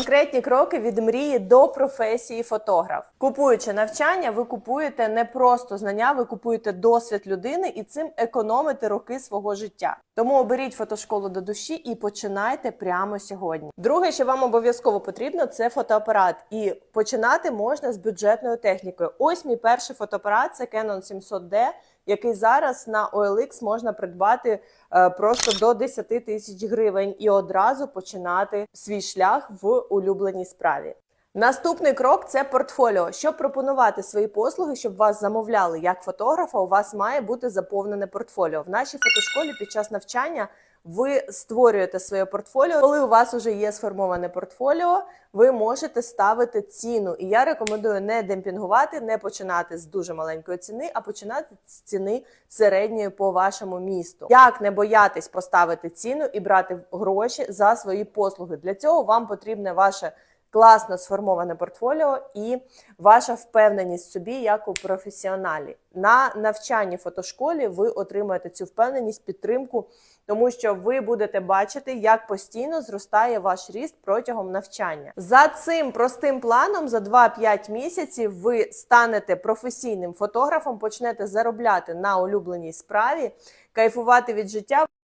Конкретні кроки від мрії до професії фотограф. Купуючи навчання, ви купуєте не просто знання, ви купуєте досвід людини і цим економите роки свого життя. Тому оберіть фотошколу до душі і починайте прямо сьогодні. Друге, що вам обов'язково потрібно, це фотоапарат. І починати можна з бюджетною технікою. Ось мій перший фотоапарат це Canon 700D, який зараз на OLX можна придбати е, просто до 10 тисяч гривень і одразу починати свій шлях в улюбленій справі. Наступний крок це портфоліо. Щоб пропонувати свої послуги, щоб вас замовляли як фотографа, у вас має бути заповнене портфоліо. В нашій фотошколі під час навчання ви створюєте своє портфоліо. Коли у вас вже є сформоване портфоліо, ви можете ставити ціну. І я рекомендую не демпінгувати, не починати з дуже маленької ціни, а починати з ціни середньої по вашому місту. Як не боятись поставити ціну і брати гроші за свої послуги? Для цього вам потрібне ваше класно сформоване портфоліо і ваша впевненість в собі як у професіоналі. На навчанні фотошколі ви отримаєте цю впевненість, підтримку, тому що ви будете бачити, як постійно зростає ваш ріст протягом навчання. За цим простим планом, за 2-5 місяців, ви станете професійним фотографом, почнете заробляти на улюбленій справі, кайфувати від життя.